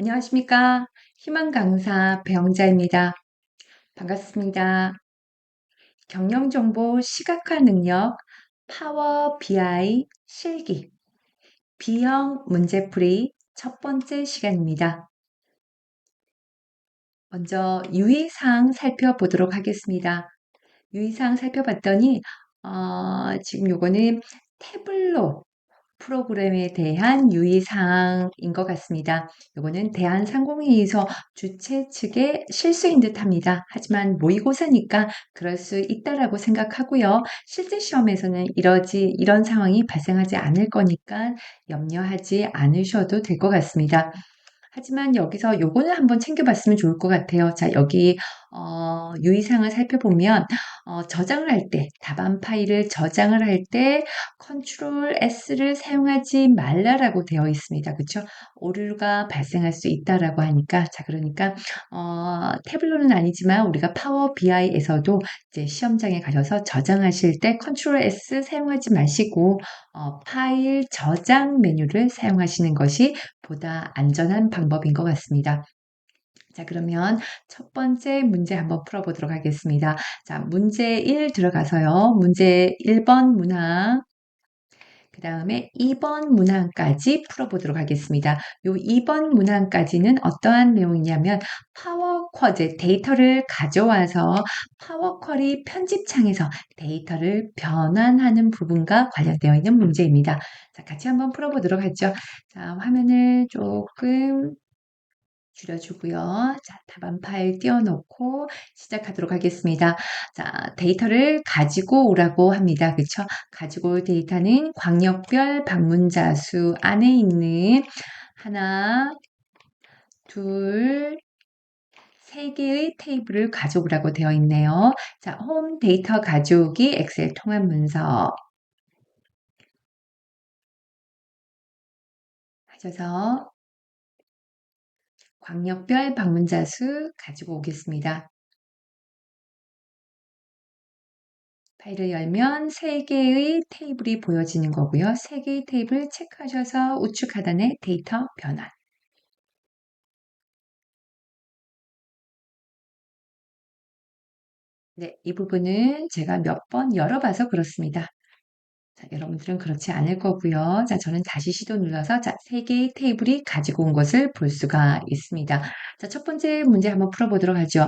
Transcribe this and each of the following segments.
안녕하십니까. 희망 강사 배영자입니다. 반갑습니다. 경영 정보 시각화 능력 파워 BI 실기 B형 문제풀이 첫 번째 시간입니다. 먼저 유의사항 살펴보도록 하겠습니다. 유의사항 살펴봤더니 어, 지금 요거는 태블로 프로그램에 대한 유의사항인 것 같습니다. 이거는 대한상공회의소 주최 측의 실수인 듯 합니다. 하지만 모의고사니까 그럴 수 있다라고 생각하고요. 실제 시험에서는 이러지, 이런 상황이 발생하지 않을 거니까 염려하지 않으셔도 될 것 같습니다. 하지만 여기서 요거는 한번 챙겨봤으면 좋을 것 같아요. 자, 여기 어, 유의사항을 살펴보면 어, 저장을 할 때, 답안 파일을 저장을 할 때 컨트롤 S를 사용하지 말라라고 되어 있습니다. 그렇죠? 오류가 발생할 수 있다라고 하니까 자, 그러니까 어, 태블로는 아니지만 우리가 파워 BI에서도 이제 시험장에 가셔서 저장하실 때 컨트롤 S 사용하지 마시고 어, 파일 저장 메뉴를 사용하시는 것이 보다 안전한 방법인 것 같습니다. 자, 그러면 첫 번째 문제 한번 풀어보도록 하겠습니다. 자, 문제 1 들어가서요. 문제 1번 문항, 그 다음에 2번 문항까지 풀어보도록 하겠습니다. 요 2번 문항까지는 어떠한 내용이냐면 파워쿼즈 데이터를 가져와서 파워쿼리 편집창에서 데이터를 변환하는 부분과 관련되어 있는 문제입니다. 자, 같이 한번 풀어보도록 하죠. 자, 화면을 조금 줄여주고요. 자, 답안 파일 띄워놓고 시작하도록 하겠습니다. 자, 데이터를 가지고 오라고 합니다. 그쵸? 가지고 올 데이터는 광역별 방문자 수 안에 있는 하나, 둘, 세 개의 테이블을 가져오라고 되어 있네요. 자, 홈 데이터 가져오기 엑셀 통합 문서 하셔서 광역별 방문자 수 가지고 오겠습니다. 파일을 열면 3개의 테이블이 보여지는 거고요. 3개의 테이블 체크하셔서 우측 하단에 데이터 변환. 네, 이 부분은 제가 몇 번 열어봐서 그렇습니다. 자, 여러분들은 그렇지 않을 거고요. 자, 저는 다시 시도 눌러서 자, 세 개의 테이블이 가지고 온 것을 볼 수가 있습니다. 자, 첫 번째 문제 한번 풀어보도록 하죠.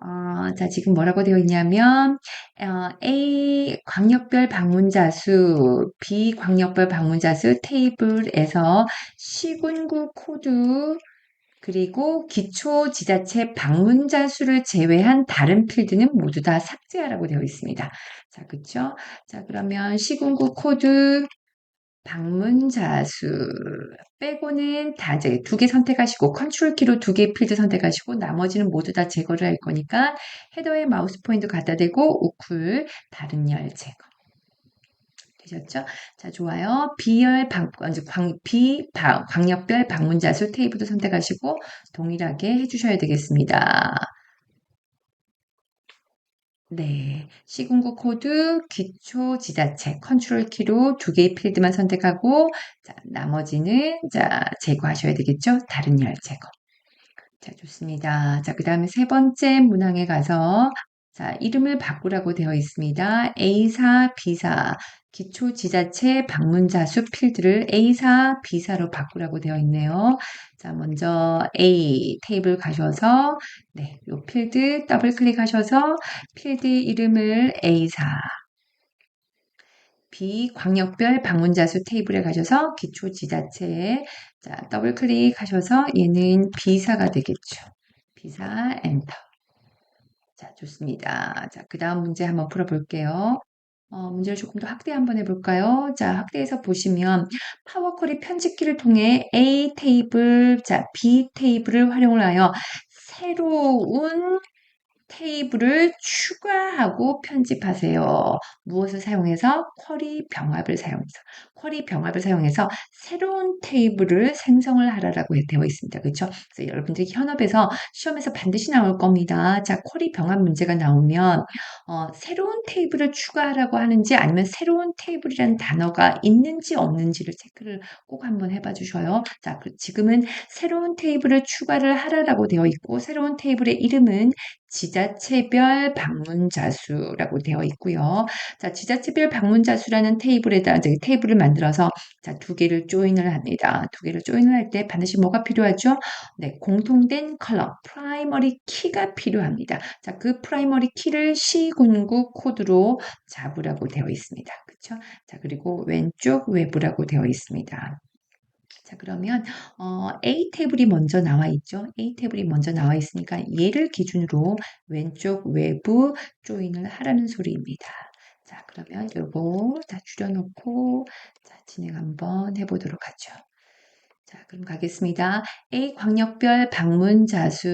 어, 자, 지금 뭐라고 되어 있냐면 어, A 광역별 방문자 수, B 광역별 방문자 수 테이블에서 시군구 코드 그리고 기초 지자체 방문자 수를 제외한 다른 필드는 모두 다 삭제하라고 되어 있습니다. 자, 그쵸? 자, 그러면 시군구 코드 방문자 수 빼고는 다 이제 두 개 선택하시고 컨트롤 키로 두 개 필드 선택하시고 나머지는 모두 다 제거를 할 거니까 헤더에 마우스 포인트 갖다 대고 우쿨 다른 열 제거. 되셨죠? 자, 좋아요. B열 방, 광, B 방, 광역별 방문자 수 테이블도 선택하시고 동일하게 해주셔야 되겠습니다. 네. 시군구 코드, 기초 지자체, 컨트롤 키로 두 개의 필드만 선택하고, 자, 나머지는, 자, 제거하셔야 되겠죠? 다른 열 제거. 자, 좋습니다. 자, 그 다음에 세 번째 문항에 가서, 자, 이름을 바꾸라고 되어 있습니다. A사, B사, 기초 지자체 방문자 수 필드를 A사, B사로 바꾸라고 되어 있네요. 자, 먼저 A 테이블 가셔서 네, 요 필드 더블 클릭하셔서 필드 이름을 A사 B 광역별 방문자 수 테이블에 가셔서 기초 지자체에 자, 더블 클릭하셔서 얘는 B사가 되겠죠. B사 엔터. 자, 좋습니다. 자, 그 다음 문제 한번 풀어볼게요. 어, 문제를 조금 더 확대 한번 해볼까요? 자, 확대해서 보시면 파워쿼리 편집기를 통해 A 테이블, 자, B 테이블을 활용을 하여 새로운 테이블을 추가하고 편집하세요. 무엇을 사용해서? 쿼리 병합을 사용해서. 쿼리 병합을 사용해서 새로운 테이블을 생성을 하라라고 되어 있습니다. 그렇죠? 그래서 여러분들이 현업에서 시험에서 반드시 나올 겁니다. 자, 쿼리 병합 문제가 나오면 어, 새로운 테이블을 추가하라고 하는지 아니면 새로운 테이블이라는 단어가 있는지 없는지를 체크를 꼭 한번 해봐 주셔요. 자, 그 지금은 새로운 테이블을 추가를 하라라고 되어 있고 새로운 테이블의 이름은 지 자체별 방문자 수라고 되어 있고요. 자, 지자체별 방문자 수라는 테이블에다 이제 테이블을 만들어서 자, 두 개를 조인을 합니다. 두 개를 조인을 할 때 반드시 뭐가 필요하죠? 네, 공통된 컬럼, 프라이머리 키가 필요합니다. 자, 그 프라이머리 키를 시군구 코드로 잡으라고 되어 있습니다. 그렇죠? 자, 그리고 왼쪽 외부라고 되어 있습니다. 자, 그러면 어, A 태블이 먼저 나와 있죠. A 태블이 먼저 나와 있으니까 얘를 기준으로 왼쪽 외부 조인을 하라는 소리입니다. 자, 그러면 요거 다 줄여놓고 자, 진행 한번 해보도록 하죠. 자, 그럼 가겠습니다. A 광역별 방문 자 수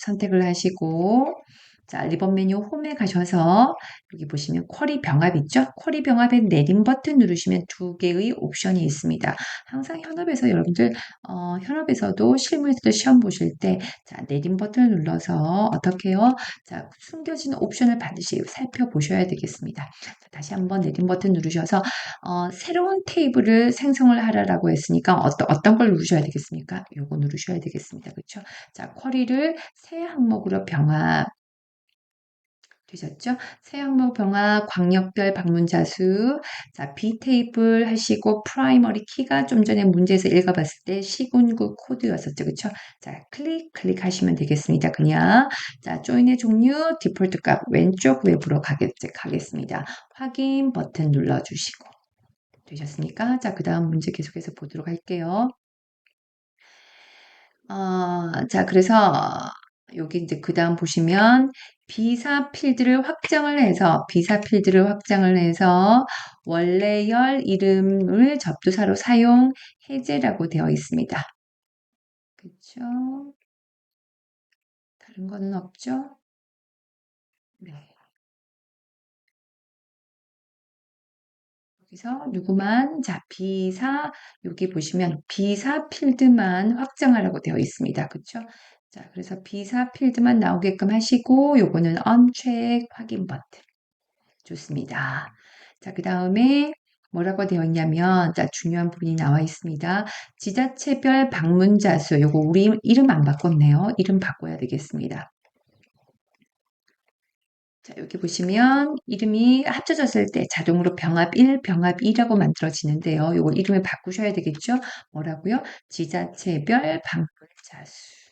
선택을 하시고 자, 리본 메뉴 홈에 가셔서 여기 보시면 쿼리 병합 있죠? 쿼리 병합에 내림 버튼 누르시면 두 개의 옵션이 있습니다. 항상 현업에서 여러분들 어, 현업에서도 실무에서도 시험 보실 때 자, 내림 버튼을 눌러서 어떻게 해요? 자, 숨겨진 옵션을 반드시 살펴보셔야 되겠습니다. 자, 다시 한번 내림 버튼 누르셔서 어, 새로운 테이블을 생성을 하라라고 했으니까 어떤 어떤 걸 누르셔야 되겠습니까? 요거 누르셔야 되겠습니다. 그렇죠? 자, 쿼리를 새 항목으로 병합 되셨죠? 세항목 병합, 광역별 방문자 수, 자, B 테이블 하시고 프라이머리 키가 좀 전에 문제에서 읽어봤을 때 시군구 코드였었죠. 그쵸? 자, 클릭, 클릭하시면 되겠습니다. 그냥. 자, 조인의 종류, 디폴트 값 왼쪽 외부로 가겠, 가겠습니다. 확인 버튼 눌러주시고. 되셨습니까? 자, 그 다음 문제 계속해서 보도록 할게요. 어, 자, 그래서 여기 이제 그 다음 보시면 비사 필드를 확장을 해서 비사 필드를 확장을 해서 원래열 이름을 접두사로 사용 해제라고 되어 있습니다. 그렇죠? 다른 거는 없죠? 네. 여기서 누구만 자 비사 여기 보시면 비사 필드만 확장하라고 되어 있습니다. 그렇죠? 자, 그래서 비사 필드만 나오게끔 하시고 요거는 uncheck 확인 버튼. 좋습니다. 자, 그 다음에 뭐라고 되어 있냐면 자, 중요한 부분이 나와 있습니다. 지자체별 방문자 수 요거 우리 이름 안 바꿨네요. 이름 바꿔야 되겠습니다. 자, 여기 보시면 이름이 합쳐졌을 때 자동으로 병합 1, 병합 2라고 만들어지는데요. 요거 이름을 바꾸셔야 되겠죠? 뭐라고요? 지자체별 방문자 수.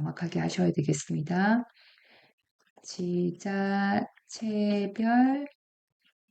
정확하게 하셔야 되겠습니다. 지자체별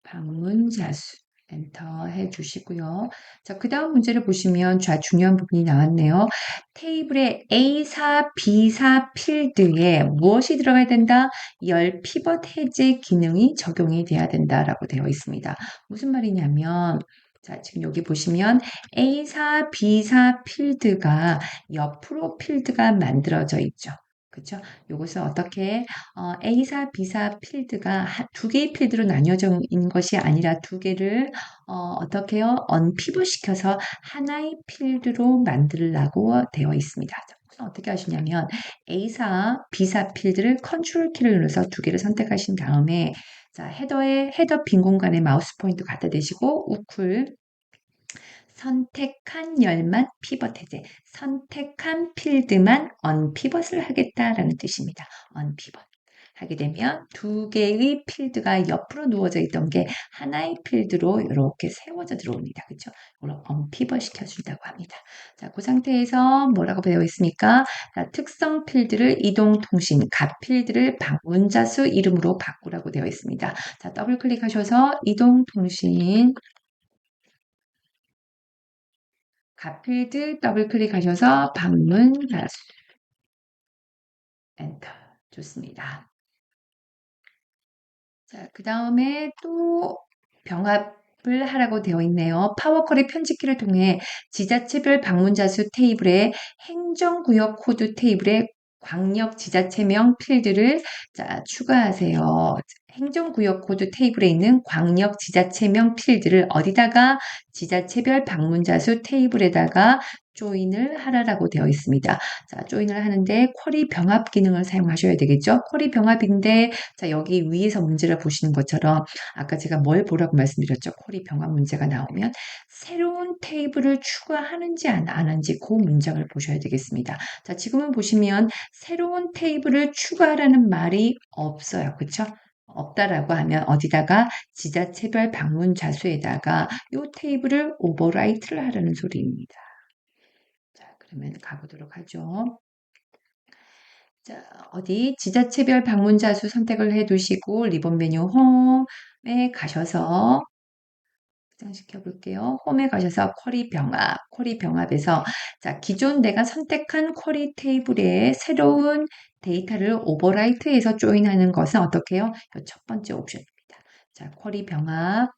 방문 자 수 엔터 해 주시고요. 자, 그 다음 문제를 보시면 좌 중요한 부분이 나왔네요. 테이블에 A4, B4 필드에 무엇이 들어가야 된다? 열 피벗 해제 기능이 적용이 돼야 된다라고 되어 있습니다. 무슨 말이냐면 자, 지금 여기 보시면 A4, B4 필드가 옆으로 필드가 만들어져 있죠. 그렇죠? 이것을 어떻게 어, A4, B4 필드가 두 개의 필드로 나뉘어져 있는 것이 아니라 두 개를 어, 떻게요 언피벗 시켜서 하나의 필드로 만들라고 되어 있습니다. 어떻게 하시냐면 A4, B4 필드를 컨트롤 키를 눌러서 두 개를 선택하신 다음에 자, 헤더에 헤더 빈 공간에 마우스 포인트 갖다 대시고 우클 선택한 열만 피벗 해제, 선택한 필드만 언피벗을 하겠다라는 뜻입니다. 언피벗. 하게 되면 두 개의 필드가 옆으로 누워져 있던 게 하나의 필드로 이렇게 세워져 들어옵니다. 그렇죠? 이걸 언피벗 시켜준다고 합니다. 자, 그 상태에서 뭐라고 되어 있습니까? 자, 특성 필드를 이동 통신, 값 필드를 방문자 수 이름으로 바꾸라고 되어 있습니다. 자, 더블 클릭하셔서 이동 통신 값필드 더블 클릭하셔서 방문 자수 엔터 좋습니다. 자, 그 다음에 또 병합 을 하라고 되어 있네요. 파워컬의 편집기를 통해 지자체별 방문자 수 테이블에 행정구역 코드 테이블에 광역 지자체명 필드를 자, 추가하세요. 행정구역 코드 테이블에 있는 광역 지자체명 필드를 어디다가 지자체별 방문자 수 테이블에다가 조인을 하라라고 되어 있습니다. 자, 조인을 하는데 쿼리 병합 기능을 사용하셔야 되겠죠? 쿼리 병합인데 자, 여기 위에서 문제를 보시는 것처럼 아까 제가 뭘 보라고 말씀드렸죠? 쿼리 병합 문제가 나오면 새로운 테이블을 추가하는지 안 하는지 그 문장을 보셔야 되겠습니다. 자, 지금은 보시면 새로운 테이블을 추가하라는 말이 없어요. 그렇죠? 없다라고 하면 어디다가 지자체별 방문 자수에다가 이 테이블을 오버라이트를 하라는 소리입니다. 자, 그러면 가보도록 하죠. 자, 어디 지자체별 방문 자 수 선택을 해 두시고 리본 메뉴 홈에 가셔서 확장시켜 볼게요. 홈에 가셔서 쿼리 병합, 쿼리 병합에서 자, 기존 내가 선택한 쿼리 테이블에 새로운 데이터를 오버라이트해서 조인하는 것은 어떻게 해요? 첫 번째 옵션입니다. 자, 쿼리 병합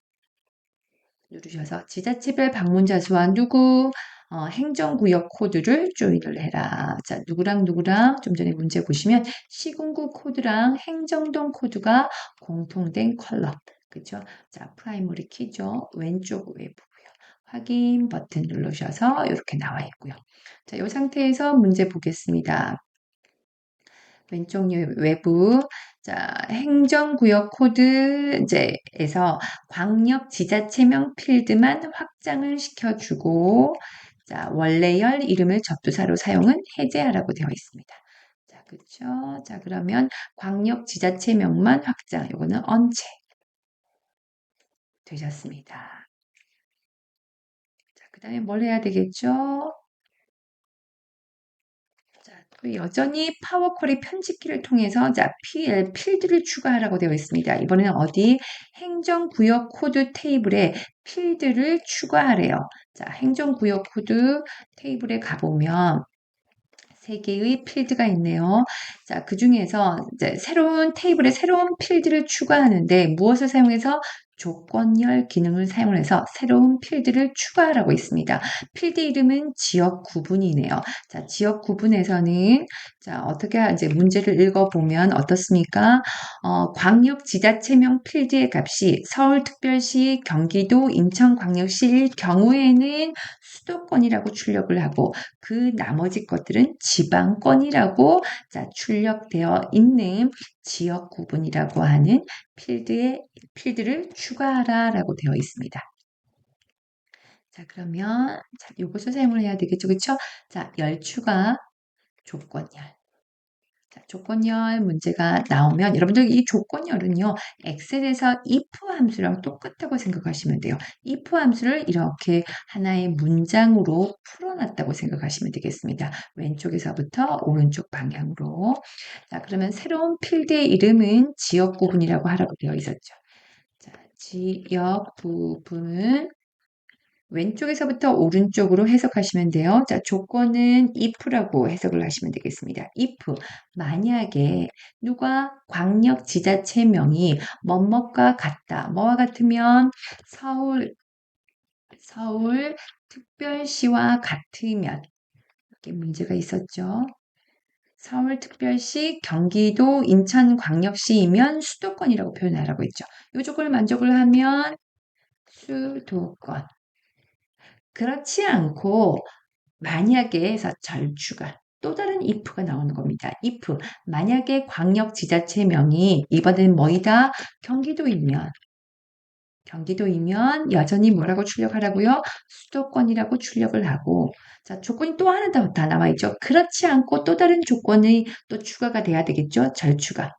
누르셔서 지자체별 방문자 수와 누구 어, 행정구역 코드를 조인을 해라. 자, 누구랑 누구랑 좀 전에 문제 보시면 시군구 코드랑 행정동 코드가 공통된 컬럼. 그죠? 자, 프라이머리 키죠. 왼쪽 외부고요. 확인 버튼 누르셔서 이렇게 나와 있고요. 자, 이 상태에서 문제 보겠습니다. 왼쪽 외부 자, 행정구역 코드 이제에서 광역 지자체명 필드만 확장을 시켜주고 자, 원래열 이름을 접두사로 사용은 해제하라고 되어 있습니다. 자, 그렇죠? 자, 그러면 광역 지자체명만 확장. 이거는 언체 되셨습니다. 자, 그 다음에 뭘 해야 되겠죠? 여전히 파워쿼리 편집기를 통해서 자, PL 필드를 추가하라고 되어 있습니다. 이번에는 어디 행정구역 코드 테이블에 필드를 추가하래요. 자, 행정구역 코드 테이블에 가보면 세 개의 필드가 있네요. 자, 그 중에서 새로운 테이블에 새로운 필드를 추가하는데 무엇을 사용해서 조건열 기능을 사용해서 새로운 필드를 추가하라고 있습니다. 필드 이름은 지역 구분이네요. 자, 지역 구분에서는 자, 어떻게 이제 문제를 읽어보면 어떻습니까? 어, 광역 지자체명 필드의 값이 서울특별시, 경기도, 인천광역시일 경우에는 수도권이라고 출력을 하고 그 나머지 것들은 지방권이라고 자, 출력되어 있는 지역 구분이라고 하는 필드에 필드를 추가하라라고 되어 있습니다. 자, 그러면 자, 요것을 사용을 해야 되겠죠. 그렇죠? 자, 열 추가 조건열. 자, 조건열 문제가 나오면 여러분들 이 조건열은요. 엑셀에서 if 함수랑 똑같다고 생각하시면 돼요. if 함수를 이렇게 하나의 문장으로 풀어놨다고 생각하시면 되겠습니다. 왼쪽에서부터 오른쪽 방향으로. 자, 그러면 새로운 필드의 이름은 지역 구분이라고 하라고 되어 있었죠. 자, 지역 부분은 왼쪽에서부터 오른쪽으로 해석하시면 돼요. 자, 조건은 if라고 해석을 하시면 되겠습니다. if 만약에 누가 광역 지자체명이 뭐뭐과 같다. 뭐와 같으면 서울 서울 특별시와 같으면 이렇게 문제가 있었죠. 서울특별시, 경기도, 인천광역시이면 수도권이라고 표현하라고 했죠. 이 조건을 만족을 하면 수도권. 그렇지 않고 만약에 해서 절추가 또 다른 if가 나오는 겁니다. if 만약에 광역 지자체명이 이번엔 뭐이다? 경기도이면 경기도이면 여전히 뭐라고 출력하라고요? 수도권이라고 출력을 하고 자 조건이 또 하나 더, 더 남아있죠. 그렇지 않고 또 다른 조건이 또 추가가 돼야 되겠죠. 절추가.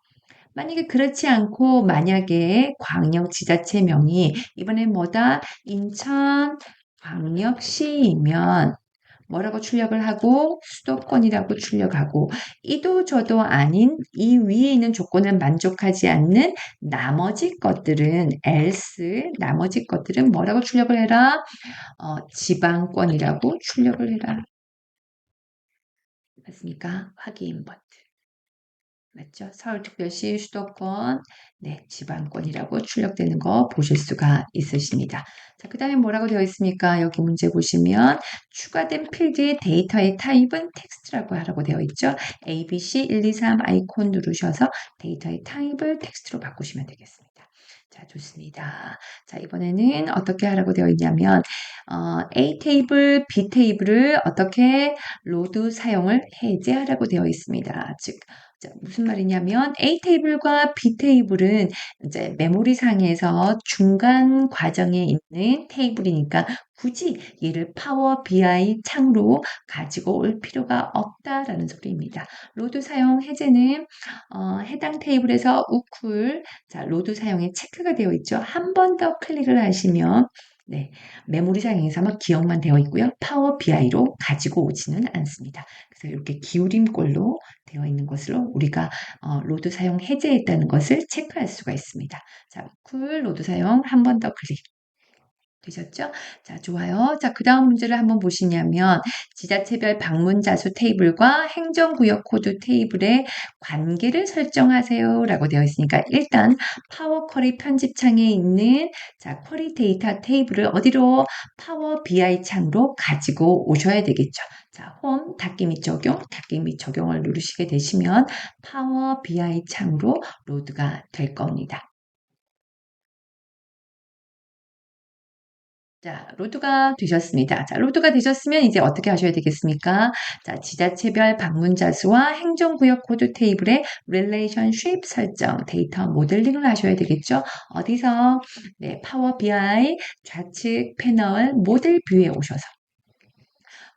만약에 그렇지 않고 만약에 광역 지자체명이 이번엔 뭐다? 인천 광역시이면 뭐라고 출력을 하고 수도권이라고 출력하고 이도 저도 아닌 이 위에 있는 조건을 만족하지 않는 나머지 것들은 else 나머지 것들은 뭐라고 출력을 해라? 어, 지방권이라고 출력을 해라. 맞습니까? 확인 버튼 맞죠? 서울특별시 수도권, 네, 지방권이라고 출력되는 거 보실 수가 있으십니다. 자, 그 다음에 뭐라고 되어 있습니까? 여기 문제 보시면 추가된 필드의 데이터의 타입은 텍스트라고 하라고 되어 있죠. ABC 123 아이콘 누르셔서 데이터의 타입을 텍스트로 바꾸시면 되겠습니다. 자, 좋습니다. 자, 이번에는 어떻게 하라고 되어 있냐면, 어, A 테이블, B 테이블을 어떻게 로드 사용을 해제하라고 되어 있습니다. 즉, 자, 무슨 말이냐면 A 테이블과 B 테이블은 이제 메모리 상에서 중간 과정에 있는 테이블이니까 굳이 얘를 파워 BI 창으로 가지고 올 필요가 없다라는 소리입니다. 로드 사용 해제는 어, 해당 테이블에서 우쿨 자, 로드 사용에 체크가 되어 있죠. 한 번 더 클릭을 하시면 네, 메모리 상에서만 기억만 되어 있고요. 파워 BI로 가지고 오지는 않습니다. 그래서 이렇게 기울임꼴로 되어 있는 것으로 우리가 어, 로드 사용 해제했다는 것을 체크할 수가 있습니다. 자, 쿨 로드 사용 한 번 더 클릭. 되셨죠? 자, 좋아요. 자, 그 다음 문제를 한번 보시냐면 지자체별 방문 자 수 테이블과 행정구역 코드 테이블의 관계를 설정하세요 라고 되어 있으니까 일단 파워 쿼리 편집창에 있는 자, 쿼리 데이터 테이블을 어디로 파워 BI 창으로 가지고 오셔야 되겠죠. 자, 홈 닫기 및 적용, 닫기 및 적용을 누르시게 되시면 파워 BI 창으로 로드가 될 겁니다. 자, 로드가 되셨습니다. 자, 로드가 되셨으면 이제 어떻게 하셔야 되겠습니까? 자, 지자체별 방문자 수와 행정구역 코드 테이블의 릴레이션쉽 설정, 데이터 모델링을 하셔야 되겠죠? 어디서? 네, 파워 BI 좌측 패널 모델 뷰에 오셔서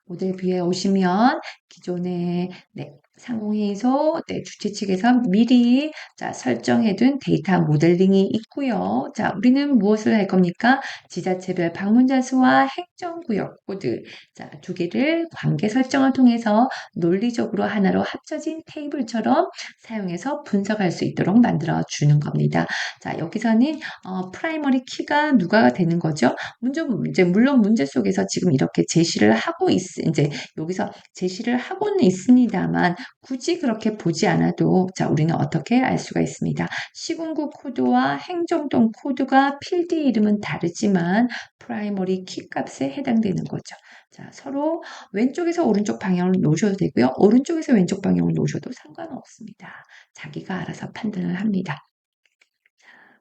모델 뷰에 오시면 기존의 네, 상공회의소 네, 주최 측에서 미리 자, 설정해둔 데이터 모델링이 있고요. 자, 우리는 무엇을 할 겁니까? 지자체별 방문자 수와 행정구역 코드 자, 두 개를 관계 설정을 통해서 논리적으로 하나로 합쳐진 테이블처럼 사용해서 분석할 수 있도록 만들어 주는 겁니다. 자, 여기서는 어, 프라이머리 키가 누가 되는 거죠? 문제, 이제 물론 문제 속에서 지금 이렇게 제시를 하고 있, 이제 여기서 제시를 하고는 있습니다만 굳이 그렇게 보지 않아도 자 우리는 어떻게 알 수가 있습니다. 시군구 코드와 행정동 코드가 필드 이름은 다르지만 프라이머리 키 값에 해당되는 거죠. 자, 서로 왼쪽에서 오른쪽 방향을 놓으셔도 되고요. 오른쪽에서 왼쪽 방향을 놓으셔도 상관없습니다. 자기가 알아서 판단을 합니다.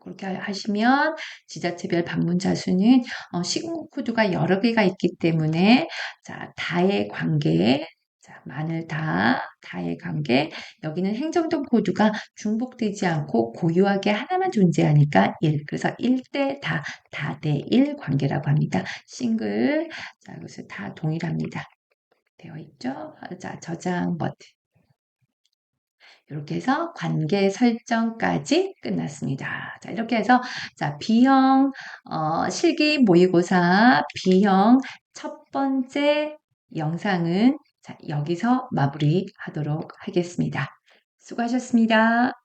그렇게 하시면 지자체별 방문자 수는 어, 시군 코드가 여러 개가 있기 때문에 자, 다의 관계 자, 마늘 다, 다의 관계. 여기는 행정동 코드가 중복되지 않고 고유하게 하나만 존재하니까 1. 그래서 1대 다, 다 대 1 관계라고 합니다. 싱글. 자, 그래서 다 동일합니다. 되어 있죠? 자, 저장 버튼. 이렇게 해서 관계 설정까지 끝났습니다. 자, 이렇게 해서 자, B형 어, 실기 모의고사 B형 첫 번째 영상은 자, 여기서 마무리하도록 하겠습니다. 수고하셨습니다.